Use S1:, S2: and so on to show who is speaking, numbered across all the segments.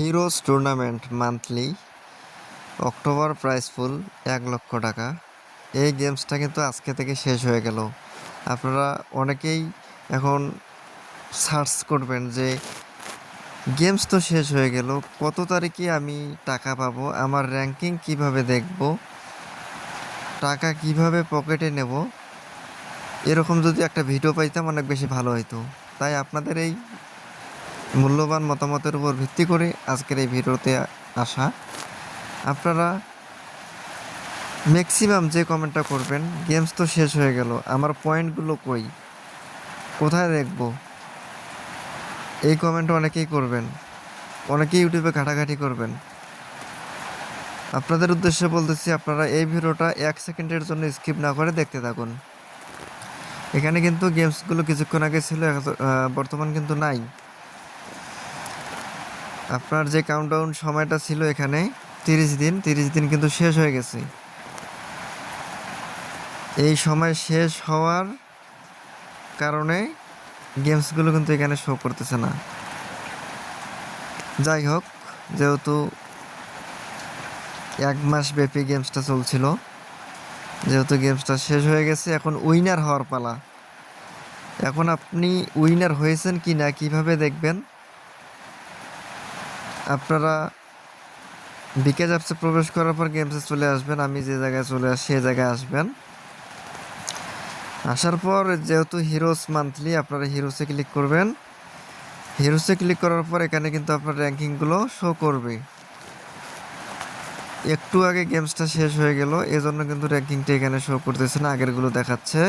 S1: Heroes tournament monthly, October prize pool এক লক্ষ টাকা। এই গেমসটা কিন্তু আজকে থেকে শেষ হয়ে গেল। আপনারা অনেকেই এখন সার্চ করবেন যে গেমস তো শেষ হয়ে গেল, কত তারিখে আমি টাকা পাবো, আমার র্যাঙ্কিং কীভাবে দেখব, টাকা কীভাবে পকেটে নেব, এরকম যদি একটা ভিডিও পাইতাম অনেক বেশি ভালো হতো তাই আপনাদের এই মূল্যবান মতামতের উপর ভিত্তি করে আজকের এই ভিডিওতে আসা। আপনারা ম্যাক্সিমাম যে কমেন্টটা করবেন গেমস তো শেষ হয়ে গেল, আমার পয়েন্টগুলো কই? কোথায় দেখব? এই কমেন্ট অনেকেই করবেন, অনেকেই ইউটিউবে ঘাটাঘাটি করবেন। আপনাদের উদ্দেশ্যে বলতেছি, আপনারা এই ভিডিওটা এক সেকেন্ডের জন্য স্কিপ না করে দেখতে থাকুন। এখানে কিন্তু গেমসগুলো কিছুক্ষণ আগে ছিল বর্তমান কিন্তু নাই। আপনার যে কাউন্টডাউন সময়টা ছিল এখানে, তিরিশ দিন তিরিশ দিন কিন্তু শেষ হয়ে গেছে। এই সময় শেষ হওয়ার কারণে গেমসগুলো কিন্তু এখানে শো করতেছে না। যাই হোক, যেহেতু এক মাস ব্যাপী গেমসটা চলছিল, যেহেতু গেমসটা শেষ হয়ে গেছে, এখন উইনার হওয়ার পালা। এখন আপনি উইনার হয়েছেন কি না কীভাবে দেখবেন? আপনারা বিকেজ অ্যাপসে প্রবেশ করার পর গেমসে চলে আসবেন, আমি যে জায়গায় চলে আসি সেই জায়গায় আসবেন। আসার পর যেহেতু হিরোস মান্থলি আপনারা হিরোসে ক্লিক করবেন। হিরোসে ক্লিক করার পর এখানে কিন্তু আপনার র্যাঙ্কিংগুলো শো করবে। একটু আগে গেমসটা শেষ হয়ে গেল, এজন্য কিন্তু র্যাঙ্কিংটা এখানে শো করতেছে না, আগেরগুলো দেখাচ্ছে।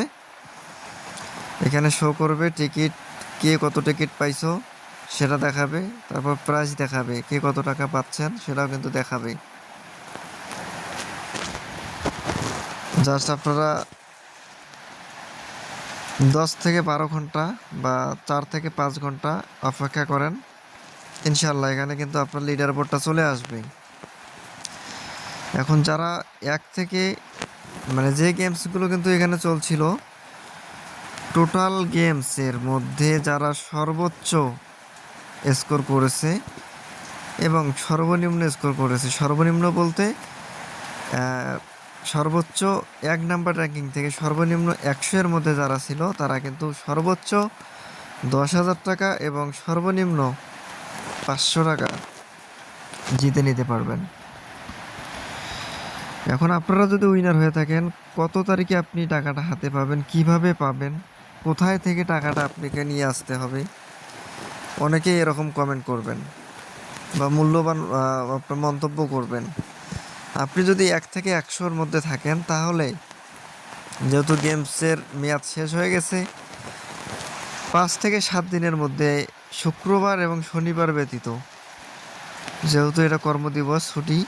S1: এখানে শো করবে টিকিট কে কত টিকিট পাইছো? সেটা দেখাবে, তারপর প্রাইস দেখাবে, কে কত টাকা পাচ্ছেন সেটাও কিন্তু দেখাবে। জাস্ট আপনারা দশ থেকে বারো ঘণ্টা বা চার থেকে পাঁচ ঘণ্টা অপেক্ষা করেন। ইনশাল্লাহ এখানে কিন্তু আপনার লিডার বোর্ডটা চলে আসবে। এখন যারা এক থেকে মানে যে গেমসগুলো কিন্তু এখানে চলছিল টোটাল গেমসের মধ্যে যারা সর্বোচ্চ স্কোর করেছে এবং সর্বনিম্ন স্কোর করেছে। সর্বনিম্ন বলতে সর্বোচ্চ এক নাম্বার র্যাঙ্কিং থেকে সর্বনিম্ন একশো এর মধ্যে যারা ছিল, তারা কিন্তু সর্বোচ্চ দশ হাজার টাকা এবং সর্বনিম্ন পাঁচশো টাকা জিতে নিতে পারবেন। এখন আপনারা যদি উইনার হয়ে থাকেন, কত তারিখে আপনি টাকাটা হাতে পাবেন, কীভাবে পাবেন, কোথায় থেকে টাকাটা আপনাকে নিয়ে আসতে হবে? অনেকেই এরকম কমেন্ট করবেন বা মূল্যবান আপনার মন্তব্য করবেন। আপনি যদি এক থেকে একশোর মধ্যে থাকেন, তাহলে যেহেতু গেমসের মেয়াদ শেষ হয়ে গেছে, পাঁচ থেকে সাত দিনের মধ্যে শুক্রবার এবং শনিবার ব্যতীত, যেহেতু এটা কর্মদিবস, ছুটি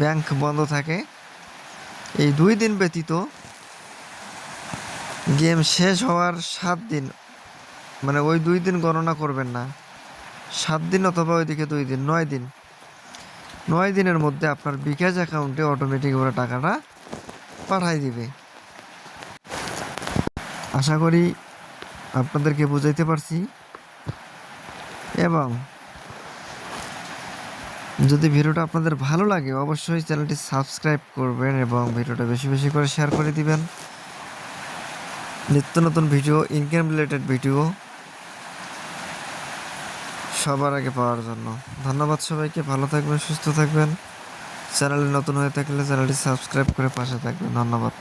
S1: ব্যাংক বন্ধ থাকে, এই দুই দিন ব্যতীত গেম শেষ হওয়ার সাত দিন মানে ওই দুই দিন গণনা করবেন না। সাত দিন অথবা ওইদিকে দুই দিন, নয় দিন। নয় দিনের মধ্যে আপনার বিকাশ অ্যাকাউন্টে অটোমেটিক ওরা টাকাটা পাঠাই দিবে। আশা করি আপনাদেরকে বুঝাইতে পারছি। এবং যদি ভিডিওটা আপনাদের ভালো লাগে, অবশ্যই চ্যানেলটি সাবস্ক্রাইব করবেন এবং ভিডিওটা বেশি বেশি করে শেয়ার করে দিবেন। নিত্য নতুন ভিডিও ইনকাম রিলেটেড ভিডিও সবার আগে পাওয়ার জন্য। ধন্যবাদ সবাইকে, ভালো থাকবেন, সুস্থ থাকবেন। চ্যানেলে নতুন হয়ে থাকলে চ্যানেলটি সাবস্ক্রাইব করে পাশে থাকবেন। ধন্যবাদ।